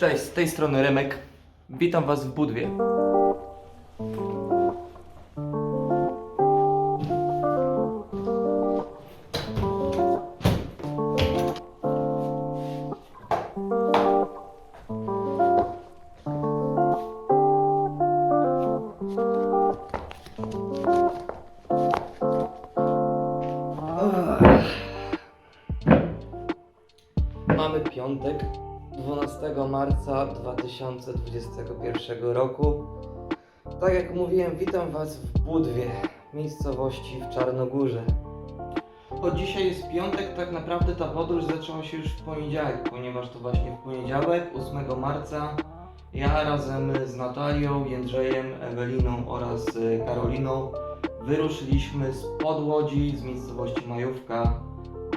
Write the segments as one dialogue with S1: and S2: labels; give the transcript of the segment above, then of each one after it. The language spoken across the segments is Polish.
S1: Cześć, z tej strony Remek. Witam Was w Budwie. Mamy piątek, 12 marca 2021 roku. Tak jak mówiłem, witam Was w Budwie, miejscowości w Czarnogórze. Od dzisiaj jest piątek, tak naprawdę ta podróż zaczęła się już w poniedziałek, ponieważ to właśnie w poniedziałek, 8 marca, ja razem z Natalią, Jędrzejem, Eweliną oraz y, Karoliną wyruszyliśmy z Podłodzi, z miejscowości Majówka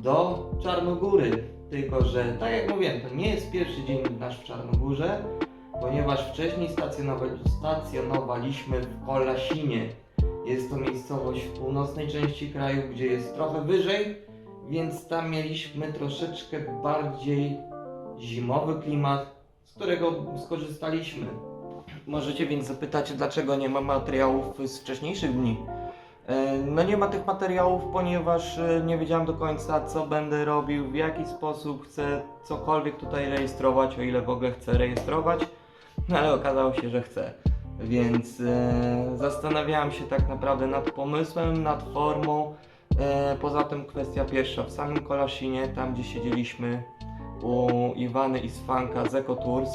S1: do Czarnogóry. Tylko, że tak jak mówiłem, to nie jest pierwszy dzień nasz w Czarnogórze, ponieważ wcześniej stacjonowa- stacjonowaliśmy w Kolasinie. Jest to miejscowość w północnej części kraju, gdzie jest trochę wyżej, więc tam mieliśmy troszeczkę bardziej zimowy klimat, z którego skorzystaliśmy. Możecie więc zapytać, dlaczego nie ma materiałów z wcześniejszych dni. E, No nie ma tych materiałów, ponieważ e, nie wiedziałem do końca co będę robił, w jaki sposób chcę cokolwiek tutaj rejestrować, o ile w ogóle chcę rejestrować, no ale okazało się, że chcę. Więc e, zastanawiałem się tak naprawdę nad pomysłem, nad formą. E, poza tym kwestia pierwsza, w samym Kolasinie, tam gdzie siedzieliśmy u Iwany i Sfanka z Eco Tours,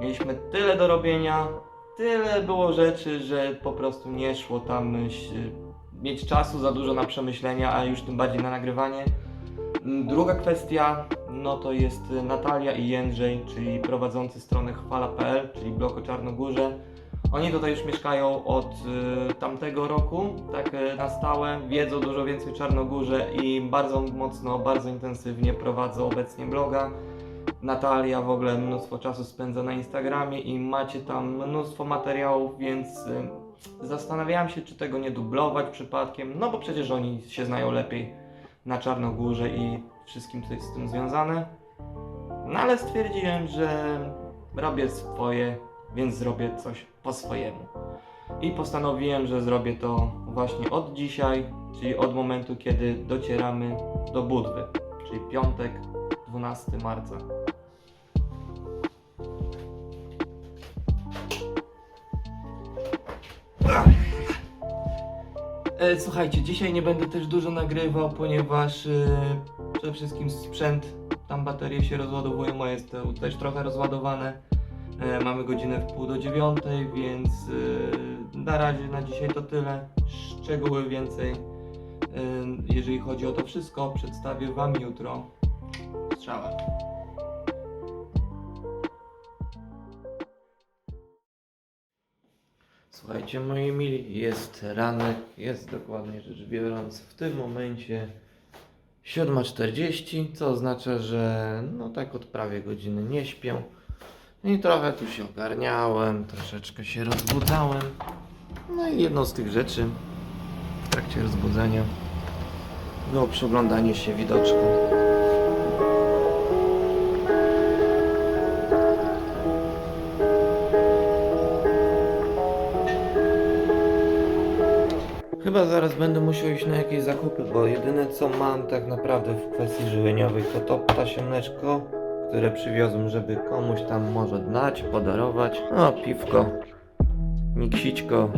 S1: mieliśmy tyle do robienia, tyle było rzeczy, że po prostu nie szło tam myśl, mieć czasu za dużo na przemyślenia, a już tym bardziej na nagrywanie. Mm, Druga kwestia, no to jest Natalia i Jędrzej, czyli prowadzący stronę chwala.pl, czyli blog o Czarnogórze. Oni tutaj już mieszkają od y, tamtego roku, tak y, na stałe, wiedzą dużo więcej o Czarnogórze i bardzo mocno, bardzo intensywnie prowadzą obecnie bloga. Natalia w ogóle mnóstwo czasu spędza na Instagramie i macie tam mnóstwo materiałów, więc y, zastanawiałem się, czy tego nie dublować przypadkiem, no bo przecież oni się znają lepiej na Czarnogórze i wszystkim, co jest z tym związane. No ale stwierdziłem, że robię swoje, więc zrobię coś po swojemu. I postanowiłem, że zrobię to właśnie od dzisiaj, czyli od momentu, kiedy docieramy do Budwy, czyli piątek, 12 marca. E, Słuchajcie, dzisiaj nie będę też dużo nagrywał, ponieważ e, przede wszystkim sprzęt, tam baterie się rozładowują, moje jest też trochę rozładowane. E, mamy godzinę w pół do dziewiątej, więc e, na razie na dzisiaj to tyle. Szczegóły więcej, e, jeżeli chodzi o to wszystko, przedstawię Wam jutro. Strzała. Słuchajcie, moi mili, jest ranek, jest dokładnie rzecz biorąc w tym momencie 7.40, co oznacza, że no tak od prawie godziny nie śpię. I trochę tu się ogarniałem, troszeczkę się rozbudzałem. No i jedną z tych rzeczy w trakcie rozbudzenia było przyglądanie się widoczku. Chyba zaraz będę musiał iść na jakieś zakupy, bo jedyne co mam tak naprawdę w kwestii żywieniowej to to ptasiemneczko, które przywiozłem, żeby komuś tam może dać, podarować. No, piwko, miksićko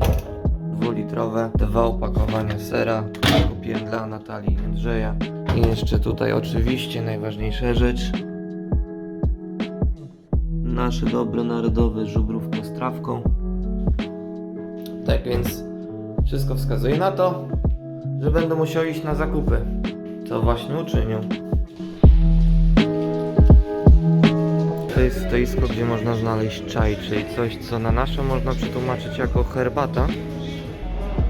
S1: dwulitrowe, dwa opakowania sera, kupiłem dla Natalii i Jędrzeja. I jeszcze tutaj oczywiście najważniejsza rzecz. Nasze dobro narodowe żubrówko z trawką. Tak więc wszystko wskazuje na to, że będę musiał iść na zakupy. Co właśnie uczynię. To jest stoisko, gdzie można znaleźć czaj, czyli coś, co na nasze można przetłumaczyć jako herbata.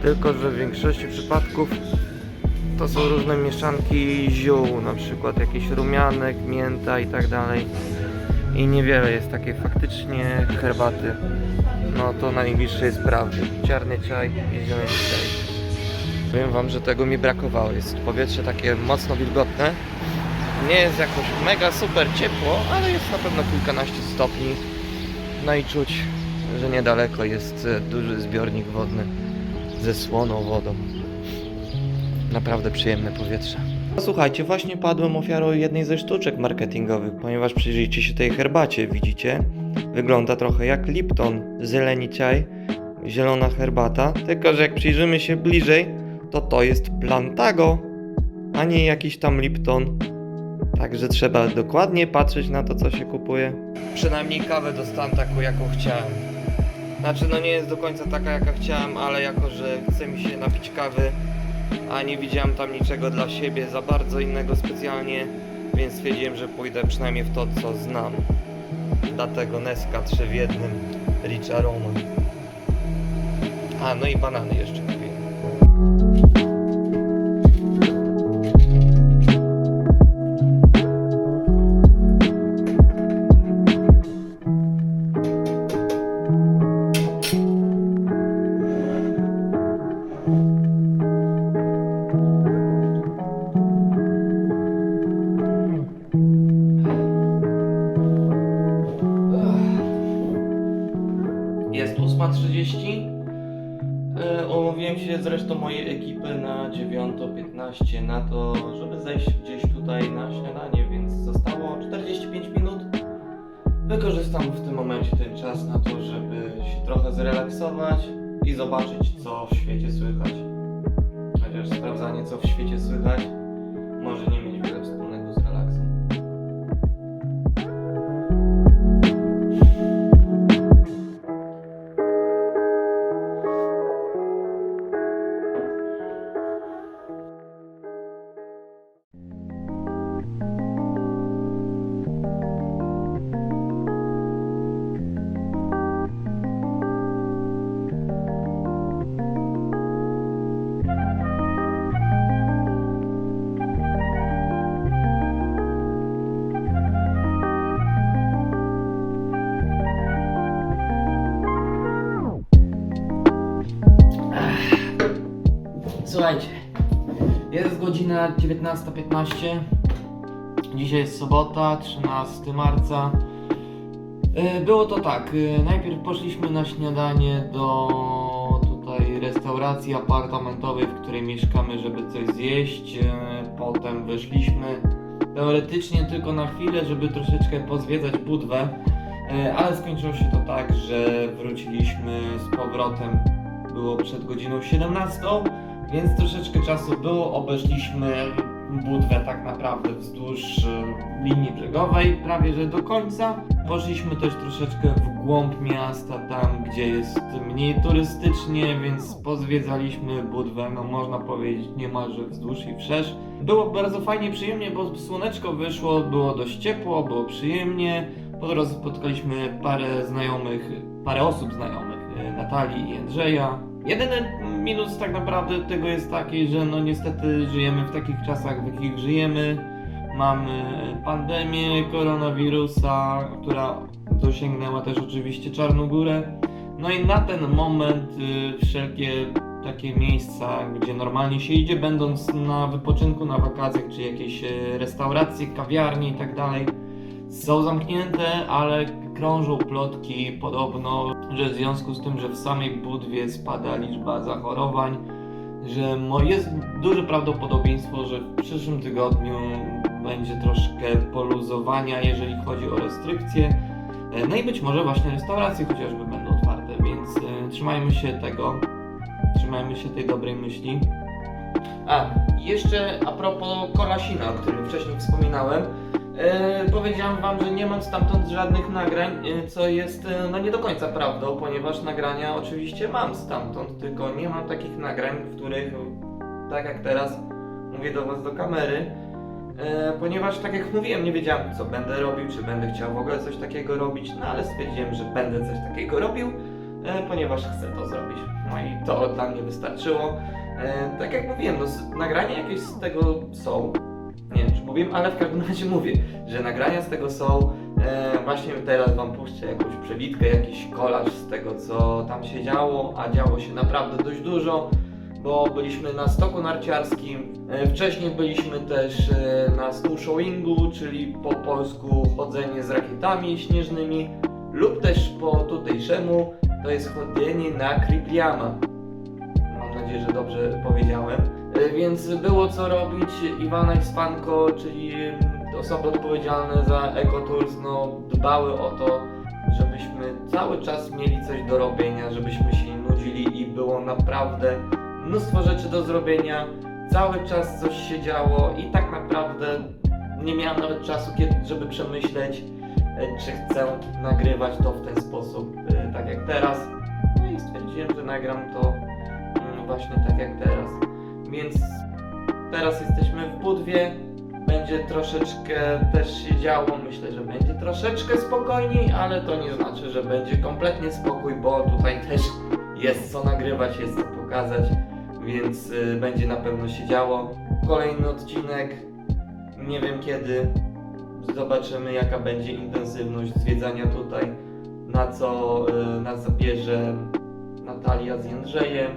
S1: Tylko, że w większości przypadków to są różne mieszanki ziół, na przykład jakiś rumianek, mięta i tak dalej. I niewiele jest takiej faktycznie herbaty. No to najbliższe jest prawdy. Czarny czaj i zielony czaj. Powiem wam, że tego mi brakowało. Jest powietrze takie mocno wilgotne. Nie jest jakoś mega super ciepło, ale jest na pewno kilkanaście stopni. No i czuć, że niedaleko jest e, duży zbiornik wodny ze słoną wodą. Naprawdę przyjemne powietrze. Słuchajcie, właśnie padłem ofiarą jednej ze sztuczek marketingowych, ponieważ przyjrzyjcie się tej herbacie, widzicie? Wygląda trochę jak Lipton, zieleni czaj, zielona herbata, tylko że jak przyjrzymy się bliżej, to to jest Plantago, a nie jakiś tam Lipton. Także trzeba dokładnie patrzeć na to, co się kupuje. Przynajmniej kawę dostałem taką, jaką chciałem. Znaczy, no nie jest do końca taka, jaka chciałem, ale jako, że chce mi się napić kawy, a nie widziałem tam niczego dla siebie za bardzo innego specjalnie, więc stwierdziłem, że pójdę przynajmniej w to, co znam. Dlatego Neska 3 w jednym, Rich Aroma. A, no i banany jeszcze kupiłem. 8.30. E, Umówiłem się z resztą mojej ekipy na 9.15 na to, żeby zejść gdzieś tutaj na śniadanie, więc zostało 45 minut. Wykorzystam w tym momencie ten czas na to, żeby się trochę zrelaksować i zobaczyć, co w świecie słychać. Chociaż sprawdzanie, co w świecie słychać, może nie Słuchajcie, jest godzina 19.15. Dzisiaj jest sobota, 13 marca. E, Było to tak, e, najpierw poszliśmy na śniadanie do tutaj restauracji apartamentowej, w której mieszkamy, żeby coś zjeść. E, Potem wyszliśmy teoretycznie tylko na chwilę, żeby troszeczkę pozwiedzać budwę. Ale skończyło się to tak, że wróciliśmy z powrotem. Było przed godziną 17, więc troszeczkę czasu było. Obeszliśmy budwę tak naprawdę wzdłuż e, linii brzegowej, prawie że do końca. Poszliśmy też troszeczkę w głąb miasta, tam gdzie jest mniej turystycznie, więc pozwiedzaliśmy budwę, no można powiedzieć niemalże wzdłuż i wszerz. Było bardzo fajnie, przyjemnie, bo słoneczko wyszło, było dość ciepło, było przyjemnie. Po drodze spotkaliśmy parę znajomych, parę osób znajomych, e, Natalii i Andrzeja. Jedyny minus tak naprawdę tego jest taki, że no niestety żyjemy w takich czasach, w jakich żyjemy. Mamy pandemię koronawirusa, która dosięgnęła też oczywiście Czarnogórę. No i na ten moment y, wszelkie takie miejsca, gdzie normalnie się idzie, będąc na wypoczynku, na wakacjach, czy jakieś e, restauracje, kawiarnie i tak są zamknięte, ale krążą plotki podobno, że w związku z tym, że w samej Budwie spada liczba zachorowań, że jest duże prawdopodobieństwo, że w przyszłym tygodniu będzie troszkę poluzowania, jeżeli chodzi o restrykcje. E, No i być może właśnie restauracje chociażby będą otwarte, więc e, trzymajmy się tego, trzymajmy się tej dobrej myśli. A, jeszcze a propos Kolasina, o którym wcześniej wspominałem. E, powiedziałem wam, że nie mam stamtąd żadnych nagrań, e, co jest e, no nie do końca prawdą, ponieważ nagrania oczywiście mam stamtąd, tylko nie mam takich nagrań, w których tak jak teraz mówię do was do kamery, e, ponieważ tak jak mówiłem, nie wiedziałem co będę robił, czy będę chciał w ogóle coś takiego robić, no ale stwierdziłem, że będę coś takiego robił, e, ponieważ chcę to zrobić. No i to dla mnie wystarczyło. E, tak jak mówiłem, no, nagrania jakieś z tego są. Wiem, czy mówiłem, ale w każdym razie mówię, że nagrania z tego są. E, właśnie teraz Wam puszczę jakąś przebitkę, jakiś kolaż z tego, co tam się działo, a działo się naprawdę dość dużo, bo byliśmy na stoku narciarskim, e, wcześniej byliśmy też e, na snow showingu, czyli po polsku chodzenie z rakietami śnieżnymi. lub też po tutejszemu to jest chodzenie na Kripliama. Mam nadzieję, że dobrze powiedziałem. E, Więc było co robić. Iwana i Spanko, czyli mm, osoby odpowiedzialne za EcoTools, no, dbały o to, żebyśmy cały czas mieli coś do robienia, żebyśmy się nie nudzili i było naprawdę mnóstwo rzeczy do zrobienia. Cały czas coś się działo i tak naprawdę nie miałem nawet czasu, żeby przemyśleć, e, czy chcę nagrywać to w ten sposób, e, tak jak teraz. No i stwierdziłem, że nagram to mm, właśnie tak jak teraz. Więc teraz jesteśmy w Budwie. Będzie troszeczkę też się działo. Myślę, że będzie troszeczkę spokojniej, ale to nie znaczy, że będzie kompletnie spokój, bo tutaj też jest co nagrywać, jest co pokazać, więc y, będzie na pewno się działo. Kolejny odcinek, nie wiem kiedy. Zobaczymy, jaka będzie intensywność zwiedzania tutaj, na co y, nas zabierze Natalia z Jędrzejem,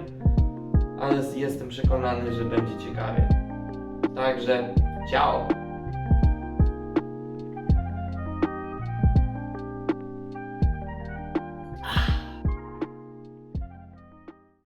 S1: ale jestem przekonany, że będzie ciekawie. Także ciao!